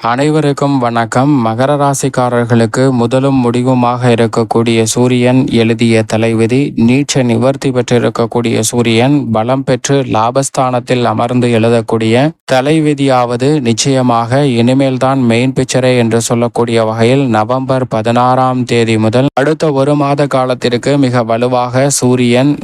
அனைவருக்கும் வணக்கம். மகர ராசிக்காரர்களுக்கு முதலும் முடிவுமாக இருக்கக்கூடிய சூரியன் எழுதிய தலைவிதி நீச்ச நிவர்த்தி பெற்றிருக்கக்கூடிய சூரியன் பலம் பெற்று லாபஸ்தானத்தில் அமர்ந்து எழுதக்கூடிய தலைவிதியாவது நிச்சயமாக இனிமேல்தான் மெயின் பிக்சரே என்று சொல்லக்கூடிய வகையில் நவம்பர் பதினாறாம் தேதி முதல் அடுத்த ஒரு மாத காலத்திற்கு மிக வலுவாக சூரியன்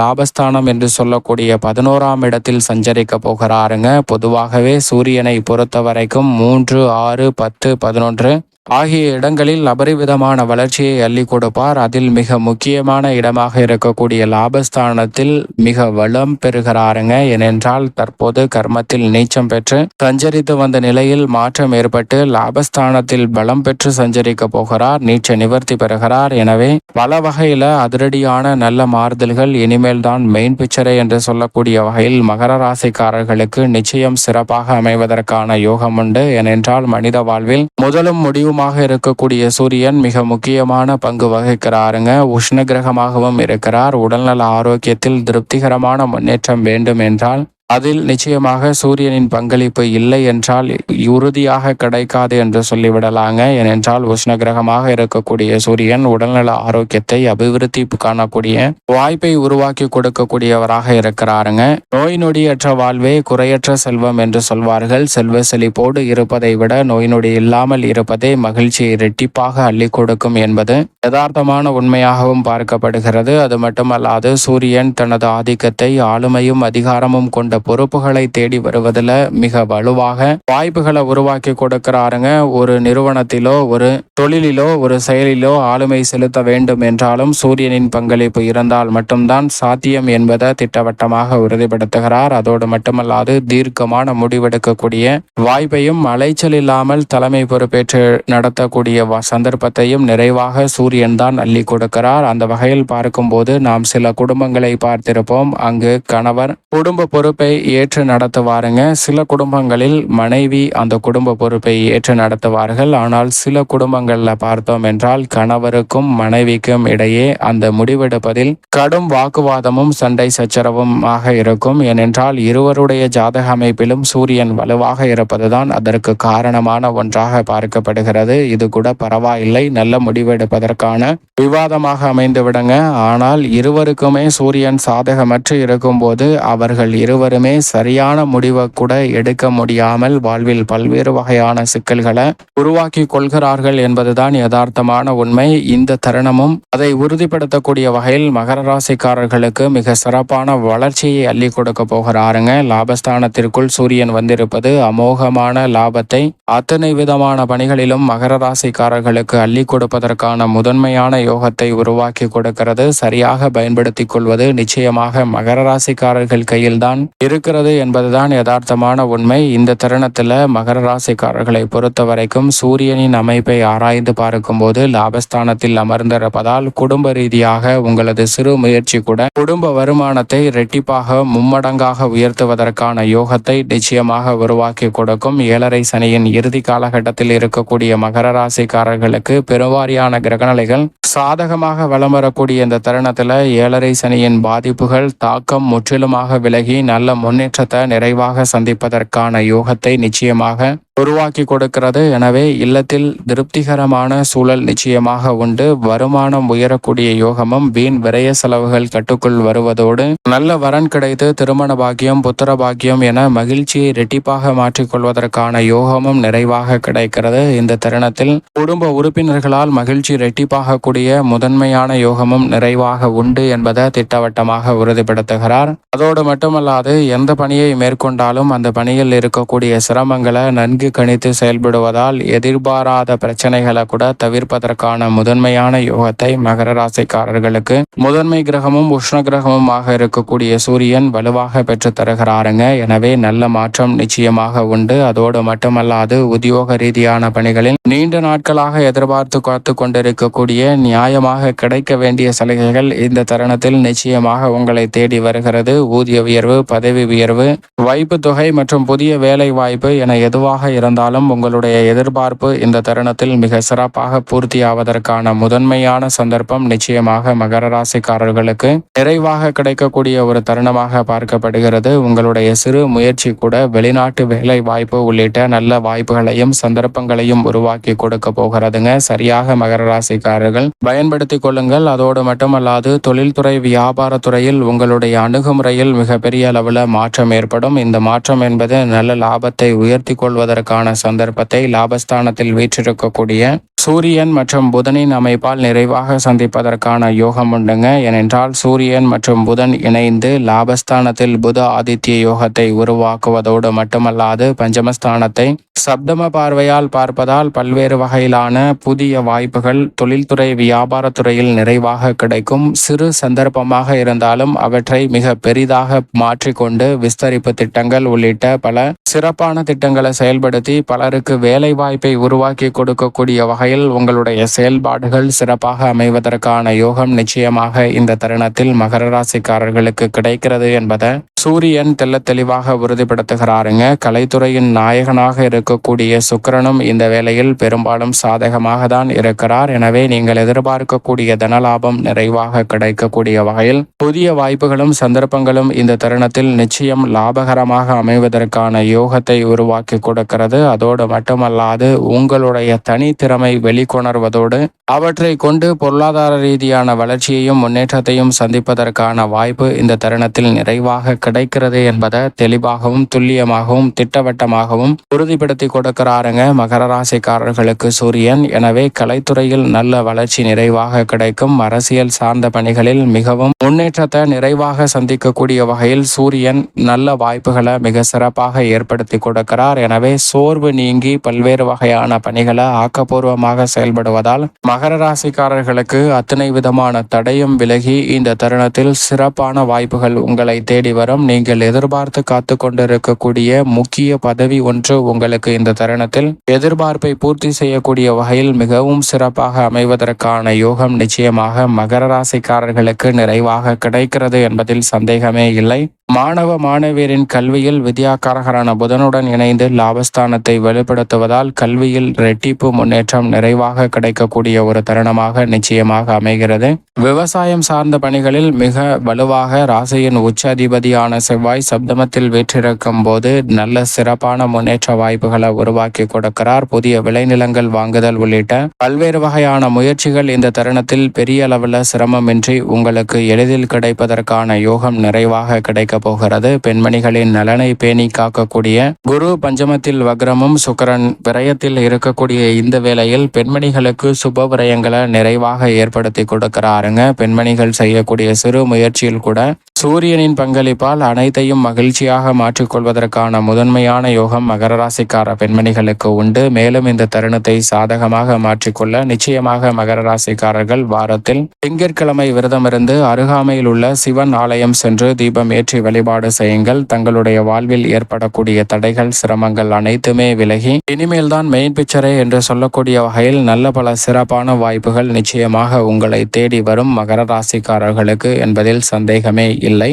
லாபஸ்தானம் என்று சொல்லக்கூடிய பதினோராம் இடத்தில் சஞ்சரிக்க போகிறாருங்க. பொதுவாகவே சூரியனை பொறுத்த வரைக்கும் மூன்று மூன்று ஆறு பத்து பதினொன்று ஆகிய இடங்களில் அபரிவிதமான வளர்ச்சியை அள்ளி கொடுப்பார். அதில் மிக முக்கியமான இடமாக இருக்கக்கூடிய லாபஸ்தானத்தில் மிக வளம் பெறுகிறாருங்க. ஏனென்றால் தற்போது கர்மத்தில் நீச்சம் பெற்று சஞ்சரித்து வந்த நிலையில் மாற்றம் ஏற்பட்டு லாபஸ்தானத்தில் பலம் பெற்று சஞ்சரிக்க போகிறார். நீச்ச நிவர்த்தி பெறுகிறார். எனவே பல வகையில அதிரடியான நல்ல மாறுதல்கள் இனிமேல் தான் மெயின் பிக்சரே என்று சொல்லக்கூடிய வகையில் மகர ராசிக்காரர்களுக்கு நிச்சயம் சிறப்பாக அமைவதற்கான யோகம் உண்டு. ஏனென்றால் மனித வாழ்வில் முதலும் முடிவும் கிரகமாக இருக்கக்கூடிய சூரியன் மிக முக்கியமான பங்கு வகிக்கிறாருங்க. உஷ்ண கிரகமாகவும் இருக்கிறார். உடல்நல ஆரோக்கியத்தில் திருப்திகரமான முன்னேற்றம் வேண்டும் என்றால் அதில் நிச்சயமாக சூரியனின் பங்களிப்பு இல்லை என்றால் உறுதியாக கிடைக்காது என்று சொல்லிவிடலாங்க. ஏனென்றால் உஷ்ண கிரகமாக இருக்கக்கூடிய சூரியன் உடல்நல ஆரோக்கியத்தை அபிவிருத்தி காணக்கூடிய வாய்ப்பை உருவாக்கி கொடுக்கக்கூடியவராக இருக்கிறாருங்க. நோய் நொடியற்ற வாழ்வே குறையற்ற செல்வம் என்று சொல்வார்கள். செல்வ செழிப்போடு இருப்பதை விட நோய் நொடி இல்லாமல் இருப்பதே மகிழ்ச்சியை இரட்டிப்பாக அள்ளி கொடுக்கும் என்பது யதார்த்தமான உண்மையாகவும் பார்க்கப்படுகிறது. அது மட்டுமல்லாது சூரியன் தனது ஆதிக்கத்தை ஆளுமையும் அதிகாரமும் கொண்ட பொறுப்புகளை தேடி வருவதில் மிக வலுவாக வாய்ப்புகளை உருவாக்கி கொடுக்கிறாருங்க. ஒரு நிறுவனத்திலோ ஒரு தொழிலிலோ ஒரு செயலிலோ ஆளுமை செலுத்த வேண்டும் என்றாலும் சூரியனின் பங்களிப்பு இருந்தால் மட்டும்தான் சாத்தியம் என்பதை திட்டவட்டமாக உறுதிப்படுத்துகிறார். அதோடு மட்டுமல்லாது தீர்க்கமான முடிவெடுக்கக்கூடிய வாய்ப்பையும் அலைச்சல் இல்லாமல் தலைமை பொறுப்பேற்று நடத்தக்கூடிய சந்தர்ப்பத்தையும் நிறைவாக சூரியன் தான் அள்ளி கொடுக்கிறார். அந்த வகையில் பார்க்கும்போது நாம் சில குடும்பங்களை பார்த்திருப்போம். அங்கு கணவர் குடும்ப பொறுப்பை பொறுப்பை ஏற்று நடத்துவாருங்க. சில குடும்பங்களில் மனைவி அந்த குடும்ப பொறுப்பை ஏற்று நடத்துவார்கள். ஆனால் சில குடும்பங்களில் பார்த்தோம் என்றால் கணவருக்கும் மனைவிக்கும் இடையே அந்த முடிவெடுப்பதில் கடும் வாக்குவாதமும் சண்டை சச்சரவும் ஆக இருக்கும். ஏனென்றால் இருவருடைய ஜாதக அமைப்பிலும் சூரியன் வலுவாக இருப்பதுதான் அதற்கு காரணமான ஒன்றாக பார்க்கப்படுகிறது. இது கூட பரவாயில்லை. நல்ல முடிவெடுப்பதற்கான விவாதமாக அமைந்து விடுங்க ஆனால் இருவருக்குமே சூரியன் சாதகமற்று இருக்கும்போது அவர்கள் இருவரும் மட்டுமே சரியான முடிவை கூட எடுக்க முடியாமல் வாழ்வில் பல்வேறு வகையான சிக்கல்களை உருவாக்கி கொள்கிறார்கள் என்பதுதான் யதார்த்தமான உண்மை. இந்த தருணமும் அதை உறுதிப்படுத்தக்கூடிய வகையில் மகர ராசிக்காரர்களுக்கு மிக சிறப்பான வளர்ச்சியை அள்ளி கொடுக்க போகிறாருங்க. லாபஸ்தானத்திற்குள் சூரியன் வந்திருப்பது அமோகமான லாபத்தை அத்தனை விதமான பணிகளிலும் மகர ராசிக்காரர்களுக்கு அள்ளி கொடுப்பதற்கான முதன்மையான யோகத்தை உருவாக்கி கொடுக்கிறது. சரியாக பயன்படுத்திக் கொள்வது நிச்சயமாக மகர ராசிக்காரர்கள் கையில்தான் இருக்கிறது என்பதுதான் யதார்த்தமான உண்மை. இந்த தருணத்தில் மகர ராசிக்காரர்களை பொறுத்த வரைக்கும் சூரியனின் அமைப்பை ஆராய்ந்து பார்க்கும்போது லாபஸ்தானத்தில் அமர்ந்திருப்பதால் குடும்ப ரீதியாக உங்களது சிறு முயற்சி கூட குடும்ப வருமானத்தை ரெட்டிப்பாக மும்மடங்காக உயர்த்துவதற்கான யோகத்தை நிச்சயமாக உருவாக்கி கொடுக்கும். ஏழரை சனியின் இறுதி காலகட்டத்தில் இருக்கக்கூடிய மகர ராசிக்காரர்களுக்கு பெருவாரியான கிரகநிலைகள் சாதகமாக வலம் வரக்கூடிய இந்த தருணத்தில் ஏழரை சனியின் பாதிப்புகள் தாக்கம் முற்றிலுமாக விலகி நல்ல முன்னேற்றத்தை நிறைவாக சந்திப்பதற்கான யோகத்தை நிச்சயமாக உருவாக்கி கொடுக்கிறது. எனவே இல்லத்தில் திருப்திகரமான சூழல் நிச்சயமாக உண்டு. வருமானம் உயரக்கூடிய யோகமும் வீண் விரய செலவுகள் கட்டுக்குள் வருவதோடு நல்ல வரன் கிடைத்து திருமண பாக்கியம் புத்திர பாக்கியம் என மகிழ்ச்சியை ரெட்டிப்பாக மாற்றிக்கொள்வதற்கான யோகமும் நிறைவாக கிடைக்கிறது. இந்த தருணத்தில் குடும்ப உறுப்பினர்களால் மகிழ்ச்சி ரெட்டிப்பாக கூடிய முதன்மையான யோகமும் நிறைவாக உண்டு என்பதை திட்டவட்டமாக உறுதிப்படுத்துகிறார். அதோடு மட்டுமல்லாது எந்த பணியை மேற்கொண்டாலும் அந்த பணியில் இருக்கக்கூடிய சிரமங்களை நன்கு கணித்து செயல்படுவதால் எதிர்பாராத பிரச்சனைகளை கூட தவிர்ப்பதற்கான முதன்மையான யோகத்தை மகர ராசிக்காரர்களுக்கு முதன்மை கிரகமும் உஷ்ண கிரகமுமாக இருக்கக்கூடிய சூரியன் வலுவாக பெற்று தருகிறாருங்க. எனவே நல்ல மாற்றம் நிச்சயமாக உண்டு. அதோடு மட்டுமல்லாது உத்தியோக ரீதியான பணிகளில் நீண்ட நாட்களாக எதிர்பார்த்து காத்து கொண்டிருக்கக்கூடிய நியாயமாக கிடைக்க வேண்டிய சலுகைகள் இந்த தருணத்தில் நிச்சயமாக உங்களை தேடி வருகிறது. ஊதிய உயர்வு பதவி உயர்வு வைப்பு தொகை மற்றும் புதிய வேலை வாய்ப்பு என எதுவாக இருந்தாலும் உங்களுடைய எதிர்பார்ப்பு இந்த தருணத்தில் மிக சிறப்பாக பூர்த்தியாவதற்கான முதன்மையான சந்தர்ப்பம் நிச்சயமாக மகர ராசிக்காரர்களுக்கு. நிறைவாக கிடைக்கக்கூடிய ஒரு தருணமாக பார்க்கப்படுகிறது. உங்களுடைய சிறு முயற்சி கூட வெளிநாட்டு வேலை வாய்ப்பு உள்ளிட்ட நல்ல வாய்ப்புகளையும் சந்தர்ப்பங்களையும் உருவாக்கி கொடுக்க போகிறதுங்க. சரியாக மகர ராசிக்காரர்கள் பயன்படுத்திக் கொள்ளுங்கள். அதோடு மட்டுமல்லாது தொழில்துறை வியாபாரத்துறையில் உங்களுடைய அணுகுமுறையில் மிகப்பெரிய அளவில் மாற்றம் ஏற்படும். இந்த மாற்றம் என்பது நல்ல லாபத்தை உயர்த்தி கொள்வதற்கு கொள்வதற்கான சந்தர்ப்பத்தை லாபஸ்தானத்தில் வீற்றிருக்கக்கூடிய சூரியன் மற்றும் புதனின் அமைப்பால் நிறைவாக சந்திப்பதற்கான யோகம் உண்டுங்க. ஏனென்றால் சூரியன் மற்றும் புதன் இணைந்து லாபஸ்தானத்தில் புத ஆதித்ய யோகத்தை உருவாக்குவதோடு மட்டுமல்லாது பஞ்சமஸ்தானத்தை சப்தம பார்வையால் பார்ப்பதால் பல்வேறு வகையிலான புதிய வாய்ப்புகள் தொழில்துறை வியாபாரத்துறையில் நிறைவாக கிடைக்கும். சிறு சந்தர்ப்பமாக இருந்தாலும் அவற்றை மிக பெரிதாக மாற்றிக்கொண்டு விஸ்தரிப்பு திட்டங்கள் உள்ளிட்ட பல சிறப்பான திட்டங்களை செயல்படுத்தி பலருக்கு வேலை வாய்ப்பை உருவாக்கி கொடுக்கக்கூடிய வகையில் உங்களுடைய செயல்பாடுகள் சிறப்பாக அமைவதற்கான யோகம் நிச்சயமாக இந்த தருணத்தில் மகர ராசிக்காரர்களுக்கு கிடைக்கிறது என்பதை சூரியன் தெல்ல தெளிவாக உறுதிப்படுத்துகிறாருங்க. கலைத்துறையின் நாயகனாக இருக்கக்கூடிய சுக்கிரனும் இந்த வேளையில் பெரும்பாலும் சாதகமாக தான் இருக்கிறார். எனவே நீங்கள் எதிர்பார்க்கக்கூடிய தனலாபம் நிறைவாக கிடைக்கக்கூடிய வகையில் புதிய வாய்ப்புகளும் சந்தர்ப்பங்களும் இந்த தருணத்தில் நிச்சயம் லாபகரமாக அமைவதற்கான யோகத்தை உருவாக்கி கொடுக்கிறது. அதோடு மட்டுமல்லாது உங்களுடைய தனித்திறமை வெளிக்கொணர்வதோடு அவற்றை கொண்டு பொருளாதார ரீதியான வளர்ச்சியையும் முன்னேற்றத்தையும் சந்திப்பதற்கான வாய்ப்பு இந்த தருணத்தில் நிறைவாக கிடைக்கிறது என்பதை தெளிவாகவும் துல்லியமாகவும் திட்டவட்டமாகவும் உறுதிப்படுத்தி கொடுக்கிறாருங்க மகர ராசிக்காரர்களுக்கு சூரியன். எனவே கலைத்துறையில் நல்ல வளர்ச்சி நிறைவாக கிடைக்கும். அரசியல் சார்ந்த பணிகளில் மிகவும் முன்னேற்றத்தை நிறைவாக சந்திக்கக்கூடிய வகையில் சூரியன் நல்ல வாய்ப்புகளை மிக சிறப்பாக ஏற்படுத்தி கொடுக்கிறார். எனவே சோர்வு நீங்கி பல்வேறு வகையான பணிகளை ஆக்கப்பூர்வமாக செயல்படுவதால் மகர ராசிக்காரர்களுக்கு அத்தனை விதமான தடையும் விலகி இந்த தருணத்தில் சிறப்பான வாய்ப்புகள் உங்களை தேடி வரும். நீங்கள் எதிர்பார்த்து காத்து கொண்டிருக்கக்கூடிய முக்கிய பதவி ஒன்று உங்களுக்கு இந்த தருணத்தில் எதிர்பார்ப்பை பூர்த்தி செய்யக்கூடிய வகையில் மிகவும் சிறப்பாக அமைவதற்கான யோகம் நிச்சயமாக மகர ராசிக்காரர்களுக்கு நிறைவாக கிடைக்கிறது என்பதில் சந்தேகமே இல்லை. மாணவ மாணவியரின் கல்வியில் வித்யாகாரகரான புதனுடன் இணைந்து லாபஸ்தானத்தை வெளிப்படுத்துவதால் கல்வியில் ரெட்டிப்பு முன்னேற்றம் நிறைவாக கிடைக்கக்கூடிய ஒரு தருணமாக நிச்சயமாக அமைகிறது. விவசாயம் சார்ந்த பணிகளில் மிக வலுவாக ராசியின் உச்ச அதிபதியான செவ்வாய் சப்தமத்தில் வீற்றிருக்கும் போது நல்ல சிறப்பான முன்னேற்ற வாய்ப்புகளை உருவாக்கி கொடுக்கிறார். புதிய விளைநிலங்கள் வாங்குதல் உள்ளிட்ட பல்வேறு வகையான முயற்சிகள் இந்த தருணத்தில் பெரிய அளவில் சிரமமின்றி உங்களுக்கு எளிதில் கிடைப்பதற்கான யோகம் நிறைவாக கிடைக்க போகிறது. பெண்மணிகளின் நலனை பேணி காக்கக்கூடிய குரு பஞ்சமத்தில் வக்ரமும் சுக்கரன் விரயத்தில் இருக்கக்கூடிய இந்த வேளையில் பெண்மணிகளுக்கு சுப விரயங்களை நிறைவாக ஏற்படுத்தி கொடுக்கிறாருங்க. பெண்மணிகள் செய்யக்கூடிய சிறு முயற்சியில் கூட சூரியனின் பங்களிப்பால் அனைத்தையும் மகிழ்ச்சியாக மாற்றிக்கொள்வதற்கான முதன்மையான யோகம் மகர ராசிக்கார பெண்மணிகளுக்கு உண்டு. மேலும் இந்த தருணத்தை சாதகமாக மாற்றிக்கொள்ள நிச்சயமாக மகர ராசிக்காரர்கள் வாரத்தில் திங்கட்கிழமை விரதமிருந்து அருகாமையில் உள்ள சிவன் ஆலயம் சென்று தீபம் ஏற்றி வழிபாடு செய்யுங்கள். தங்களுடைய வாழ்வில் ஏற்படக்கூடிய தடைகள் சிரமங்கள் அனைத்துமே விலகி இனிமேல்தான் மெயின் பிக்சரே என்று சொல்லக்கூடிய வகையில் நல்ல பல சிறப்பான வாய்ப்புகள் நிச்சயமாக உங்களை தேடி வரும் மகர ராசிக்காரர்களுக்கு என்பதில் சந்தேகமே இல்லை.